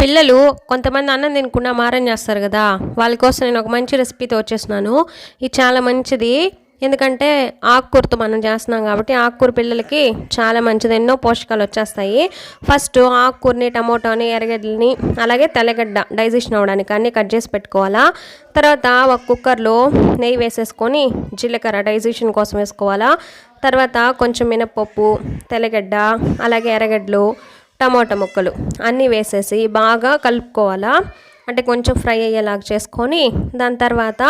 పిల్లలు కొంతమంది అన్నం తినకుండా మారం చేస్తారు కదా వాళ్ళ కోసం నేను ఒక మంచి రెసిపీతో వచ్చేసినాను ఇది చాలా మంచిది. ఎందుకంటే ఆకుకూరతో మనం చేస్తున్నాం కాబట్టి ఆకుకూర పిల్లలకి చాలా మంచిది. ఎన్నో పోషకాలు వచ్చేస్తాయి. ఫస్ట్ ఆకుకూరని టమోటాని ఎర్రగడ్డలని అలాగే తెల్లగడ్డ డైజెషన్ అవ్వడానికి అన్నీ కట్ చేసి పెట్టుకోవాలా. తర్వాత ఒక కుక్కర్లో నెయ్యి వేసేసుకొని జీలకర్ర డైజెషన్ కోసం వేసుకోవాలా. తర్వాత కొంచెం మినప్పప్పు తెల్లగడ్డ అలాగే ఎర్రగడ్డలు టమాటా ముక్కలు అన్నీ వేసేసి బాగా కలుపుకోవాలా? అంటే కొంచెం ఫ్రై అయ్యేలాగా చేసుకొని దాని తర్వాత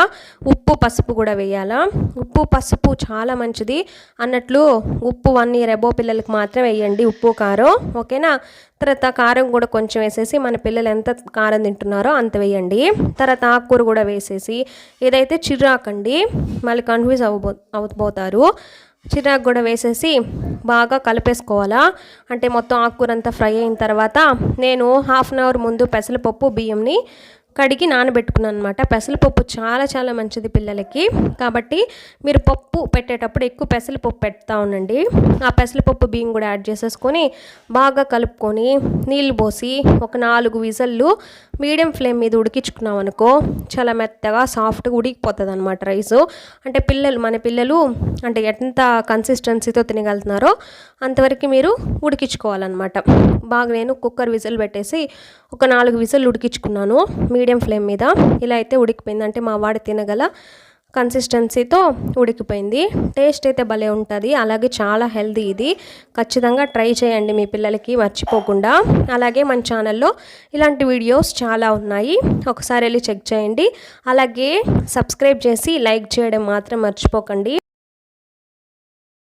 ఉప్పు పసుపు కూడా వేయాలా? ఉప్పు పసుపు చాలా మంచిది. అన్నట్లు ఉప్పు వన్ ఇయర్ అబో పిల్లలకి మాత్రం వేయండి ఉప్పు కారం ఓకేనా? తర్వాత కారం కూడా కొంచెం వేసేసి మన పిల్లలు ఎంత కారం తింటున్నారో అంత వేయండి. తర్వాత ఆకుకూర కూడా వేసేసి ఏదైతే చిరాకండి మళ్ళీ కన్ఫ్యూజ్ అవ్వబో అవబోతారు చిరాకు కూడా వేసేసి బాగా కలిపేసుకోవాలా? అంటే మొత్తం ఆకుకూర అంతా ఫ్రై అయిన తర్వాత నేను హాఫ్ అన్ అవర్ ముందు పెసరపప్పు బియ్యంని కడిగి నానబెట్టుకున్నాను అనమాట పెసరపప్పు చాలా చాలా మంచిది పిల్లలకి. కాబట్టి మీరు పప్పు పెట్టేటప్పుడు ఎక్కువ పెసరపప్పు పెడతా ఉండండి. ఆ పెసరపప్పు బియ్యం కూడా యాడ్ చేసేసుకొని బాగా కలుపుకొని నీళ్ళు పోసి ఒక నాలుగు విజల్లు మీడియం ఫ్లేమ్ మీద ఉడికించుకున్నాం అనుకో చాలా మెత్తగా సాఫ్ట్గా ఉడికిపోతుంది అనమాట రైస్. అంటే పిల్లలు మన పిల్లలు అంటే ఎంత కన్సిస్టెన్సీతో తినగలుగుతున్నారో అంతవరకు మీరు ఉడికించుకోవాలన్నమాట. బాగా నేను కుక్కర్ విజిల్ పెట్టేసి ఒక నాలుగు విజిల్ ఉడికించుకున్నాను. మీ మీడియం ఫ్లేమ్ మీద ఇలా అయితే ఉడికిపోయింది. అంటే మా వాడు తినగల కన్సిస్టెన్సీతో ఉడికిపోయింది. టేస్ట్ అయితే భలే ఉంటుంది. అలాగే చాలా హెల్దీ ఇది. ఖచ్చితంగా ట్రై చేయండి మీ పిల్లలకి మర్చిపోకుండా. అలాగే మన ఛానల్లో ఇలాంటి వీడియోస్ చాలా ఉన్నాయి. ఒకసారి వెళ్ళి చెక్ చేయండి. అలాగే సబ్స్క్రైబ్ చేసి లైక్ చేయడం మాత్రం మర్చిపోకండి.